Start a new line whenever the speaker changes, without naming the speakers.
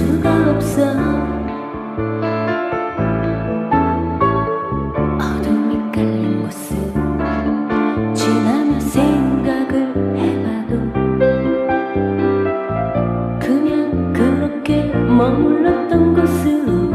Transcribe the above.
수가 없어. 어둠이 깔린 곳을 지나며 생각을 해봐도 그냥 그렇게 머물렀던 곳으로